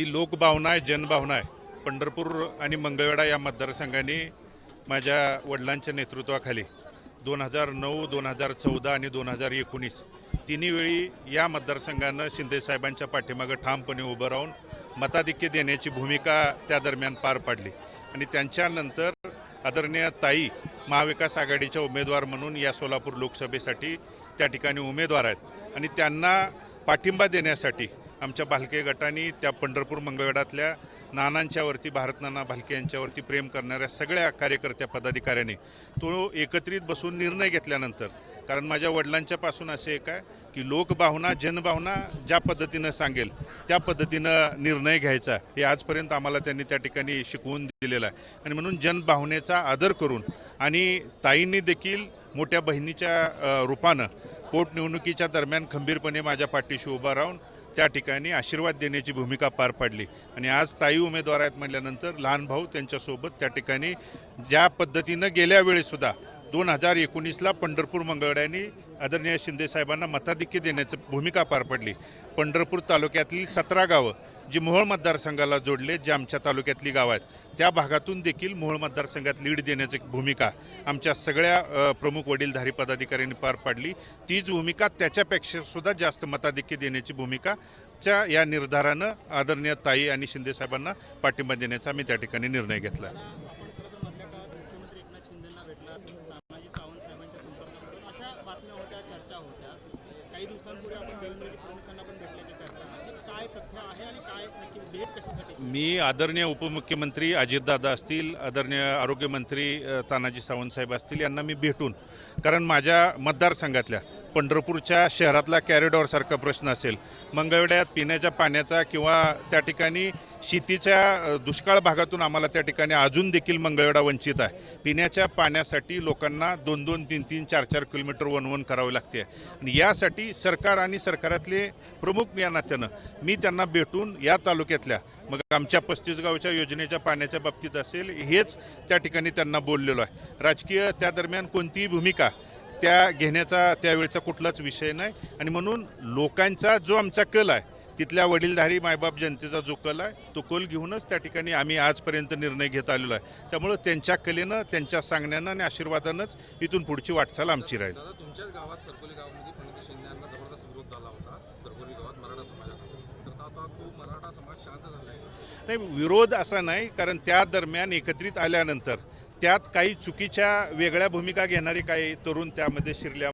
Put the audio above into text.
जी लोकभावना आहे जनभावना आहे पंढरपूर आणि मंगळवेढा या मतदारसंघाने माझ्या वडिलांच्या नेतृत्वाखाली दोन हजार नऊ दोन हजार चौदा आणि दोन हजार एकोणीस तिन्ही वेळी या मतदारसंघानं शिंदेसाहेबांच्या पाठीमागं ठामपणे उभं राहून मताधिक्य देण्याची भूमिका त्या दरम्यान पार पाडली. आणि त्यांच्यानंतर आदरणीय ताई महाविकास आघाडीच्या उमेदवार म्हणून या सोलापूर लोकसभेसाठी त्या ठिकाणी उमेदवार आहेत. आणि त्यांना पाठिंबा देण्यासाठी आमच्या भालके गटाने त्या पंढरपूर मंगळवेढातल्या नानांच्यावरती भारत नाना भालके यांच्यावरती प्रेम करणाऱ्या सगळ्या कार्यकर्त्या पदाधिकाऱ्यांनी तो एकत्रित बसून निर्णय घेतल्यानंतर कारण माझ्या वडिलांच्यापासून असे एक आहे की लोकभावना जनभावना ज्या पद्धतीनं सांगेल त्या पद्धतीनं निर्णय घ्यायचा हे आजपर्यंत आम्हाला त्यांनी त्या ठिकाणी शिकवून दिलेलं आहे. आणि म्हणून जनभावनेचा आदर करून आणि ताईंनी देखील मोठ्या बहिणीच्या रूपानं पोटनिवडणुकीच्या दरम्यान खंबीरपणे माझ्या पाठीशी उभा राहून त्या ठिकाणी आशीर्वाद देण्याची भूमिका पार पाडली. आणि आज ताई उमेदवार आहेत म्हटल्यानंतर लहान भाऊ त्यांच्यासोबत त्या ठिकाणी ज्या पद्धतीनं गेल्या वेळेसुद्धा दोन हजार एकोणीसला पंढरपूर मंगळड्याने आदरणीय शिंदेसाहेबांना मताधिक्य देण्याची भूमिका पार पडली. पंढरपूर तालुक्यातली सतरा गावं जी मोहोळ मतदारसंघाला जोडले जे आमच्या तालुक्यातली गावं आहेत त्या भागातून देखील मोहोळ मतदारसंघात लीड देण्याची भूमिका आमच्या सगळ्या प्रमुख वडीलधारी पदाधिकाऱ्यांनी पार पाडली. तीच भूमिका त्याच्यापेक्षा सुद्धा जास्त मताधिक्य देण्याची भूमिका च्या या निर्धारानं आदरणीय ताई आणि शिंदेसाहेबांना पाठिंबा देण्याचा आम्ही त्या ठिकाणी निर्णय घेतला. काही दिवसांपूर्वी आपण देवेंद्रजी फडणवीसांना पण भेटल्याची चर्चा आहे. काय तथ्य आहे आणि काय नक्की भेट कशासाठी मी आदरणीय उपमुख्यमंत्री अजितदादा असतील आदरणीय आरोग्यमंत्री तानाजी सावंत साहेब असतील यांना मी भेटून कारण माझ्या मतदारसंघातल्या पंढरपूरच्या शहरातला कॅरिडॉरसारखा प्रश्न असेल. मंगळवेड्यात पिण्याच्या पाण्याचा किंवा त्या ठिकाणी शेतीच्या दुष्काळ भागातून आम्हाला त्या ठिकाणी अजून देखील मंगळवेढा वंचित आहे. पिण्याच्या पाण्यासाठी लोकांना दोन दोन तीन तीन चार चार किलोमीटर वनवन करावं लागते. आणि यासाठी सरकार आणि सरकारातले प्रमुख या नात्यानं मी त्यांना भेटून या तालुक्यातल्या मग आमच्या पस्तीस गावच्या योजनेच्या पाण्याच्या बाबतीत असेल हेच त्या ठिकाणी त्यांना बोललेलो आहे. राजकीय त्या दरम्यान कोणतीही भूमिका त्या घेण्याचा त्यावेळेचा कुठलाच विषय नाही. आणि म्हणून लोकांचा जो आमचा कल आहे तिथल्या वडीलधारी मायबाप जनतेचा जो कल आहे तो कल घेऊनच त्या ठिकाणी आम्ही आजपर्यंत निर्णय घेत आलेलो आहे. त्यामुळं त्यांच्या कलेनं त्यांच्या सांगण्यानं आणि आशीर्वादानंच इथून पुढची वाटचाल आमची राहील. तुमच्याच गावात सरकोली गावामध्ये प्रणिती शिंदे यांना जबरदस्त विरोध झाला होता सरकोली गावात मराठा समाजाचा तर आता तो मराठा समाज शांत झाला आहे नाही विरोध असा नाही कारण त्या दरम्यान एकत्रित आल्यानंतर त्यात काही चुकीच्या वेगळ्या भूमिका घेणारे काही तरुण त्यामध्ये शिरल्या